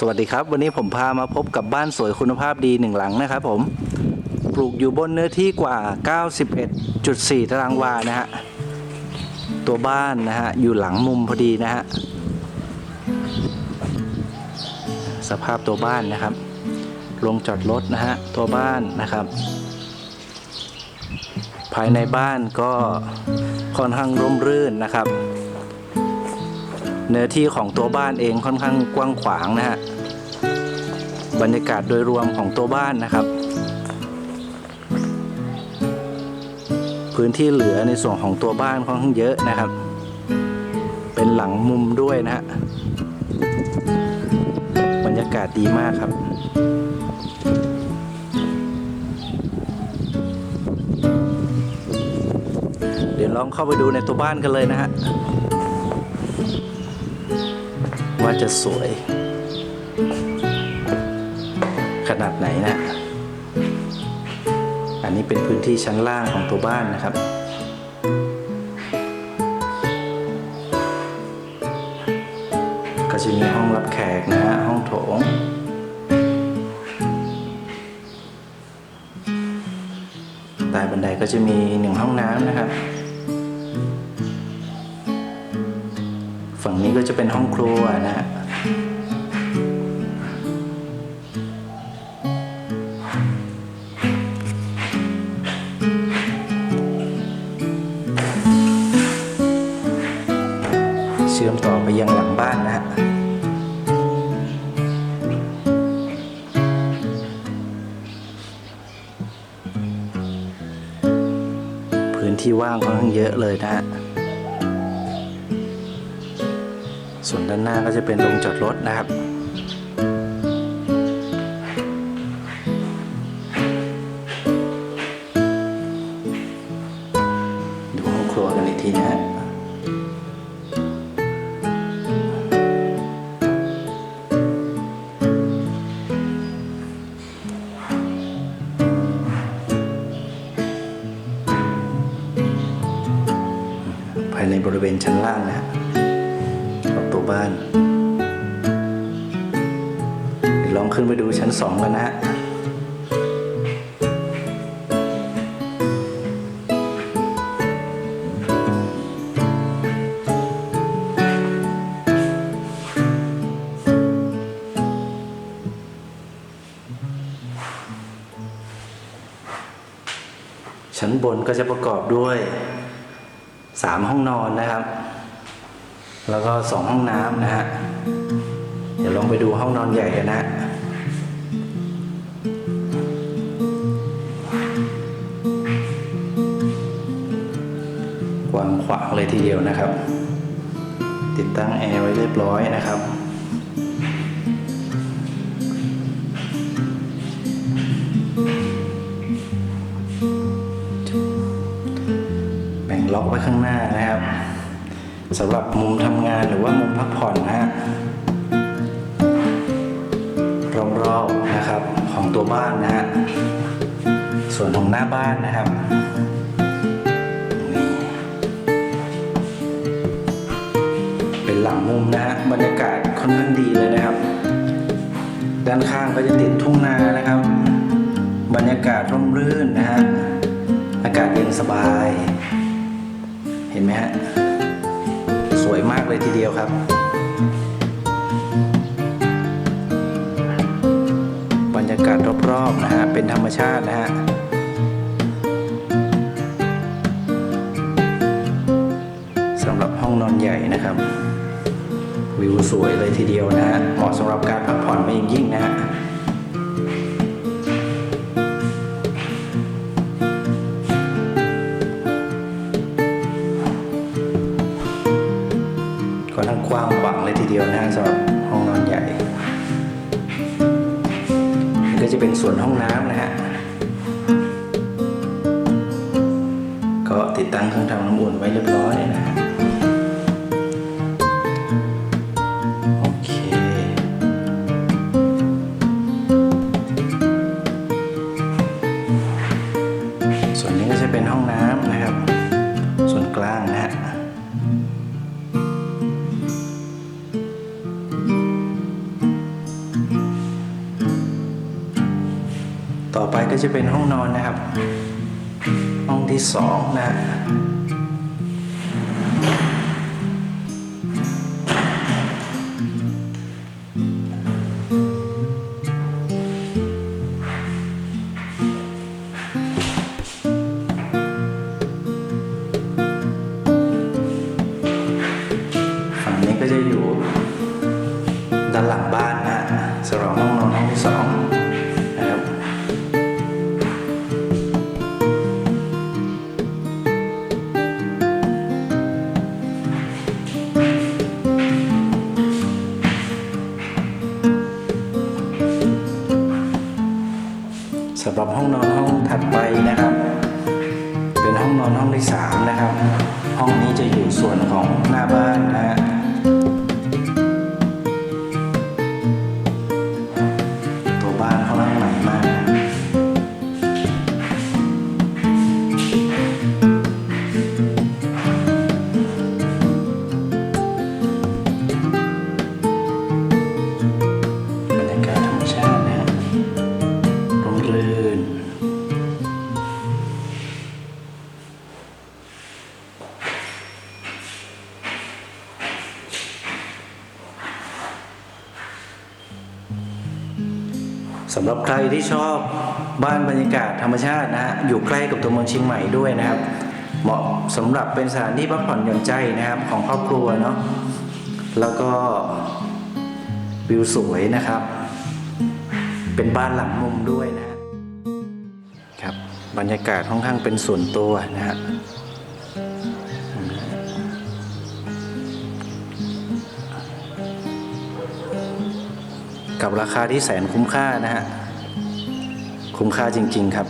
สวัสดีครับ วันนี้ผมพามาพบกับบ้านสวยคุณภาพดีหนึ่งหลังนะครับผมปลูกอยู่บนเนื้อที่กว่า 91.4 ตารางวานะฮะตัวบ้านนะฮะอยู่หลังมุมพอดีนะฮะสภาพตัวบ้านนะครับลงจอดรถนะฮะตัวบ้านนะครับ ภายในบ้านก็ค่อนข้างร่มรื่นนะครับ เนื้อที่ของตัวบ้านเองค่อนข้างกว้างขวางนะฮะบรรยากาศโดยรวมของตัวบ้านนะครับ พื้นที่เหลือในส่วนของตัวบ้านค่อนข้างเยอะนะครับ เป็นหลังมุมด้วยนะฮะบรรยากาศดีมากครับเดี๋ยวลองเข้าไปดูในตัวบ้านกันเลยนะฮะ ว่าจะสวย ขนาดไหนนะ อันนี้เป็นพื้นที่ชั้นล่างของตัวบ้านนะครับก็จะมีห้องรับแขกนะฮะห้องโถง ใต้บันไดก็จะมีหนึ่งห้องน้ำนะครับ ฝั่งนี้ก็จะเป็นห้องครัวนะฮะเชื่อมต่อไปยังหลังบ้านนะฮะพื้นที่ว่างค่อนข้างเยอะเลยนะฮะ ส่วนด้านหน้าก็จะเป็นโรงจอดรถนะครับดูห้องครัวกันอีกทีนะฮะภายในบริเวณชั้นล่างนะฮะ บ้าน ลองขึ้นไปดูชั้นสองกันนะฮะชั้นบนก็จะประกอบด้วยสามห้องนอนนะครับ แล้วก็สองห้องน้ำนะฮะ เดี๋ยวลองไปดูห้องนอนใหญ่กันนะฮะกว้างขวางเลยทีเดียวนะครับ ติดตั้งแอร์ไว้เรียบร้อยนะครับแบ่งล็อกไว้ข้างหน้านะ สำหรับมุมทำงานหรือว่ามุมพักผ่อนนะฮะรอบๆนะครับของตัวบ้านนะฮะส่วนของหน้าบ้านนะครับนี่เป็นหลังมุมนะฮะบรรยากาศค่อนข้างดีเลยนะครับ ด้านข้างก็จะติดทุ่งนานะครับ บรรยากาศร่มรื่นนะฮะอากาศเย็นสบาย เห็นไหมฮะ สวยมากเลยทีเดียวครับ บรรยากาศรอบๆนะฮะเป็นธรรมชาตินะฮะสำหรับห้องนอนใหญ่นะครับ วิวสวยเลยทีเดียวนะฮะเหมาะสำหรับการพักผ่อนเป็นอย่างยิ่งนะฮะ ค่อนข้างกว้างขวางเลยทีเดียวนะสำหรับห้องนอนใหญ่นี่ก็จะเป็นส่วนห้องน้ำนะฮะก็ติดตั้งเครื่องทำน้ำอุ่นไว้เรียบร้อยนะฮะโอเคส่วนนี้ก็จะเป็นห้องน้ำนะครับ ส่วนกลางนะ ต่อไปก็จะเป็นห้องนอนนะครับ ห้องที่สองนะ สำหรับห้องนอนห้องถัดไปนะครับ เป็นห้องนอนห้องที่สามนะครับ ห้องนี้จะอยู่ส่วนของหน้าบ้านนะฮะ สำหรับใครที่ชอบบ้านบรรยากาศธรรมชาตินะฮะอยู่ใกล้กับตัวเมืองเชียงใหม่ด้วยนะครับ เหมาะสำหรับเป็นสถานที่พักผ่อนหย่อนใจนะครับของครอบครัวเนาะแล้วก็วิวสวยนะครับ เป็นบ้านหลังมุมด้วยนะครับ บรรยากาศค่อนข้างเป็นส่วนตัวนะฮะ กับราคาที่แสนคุ้มค่านะฮะ คุ้มค่าจริง ๆ ครับ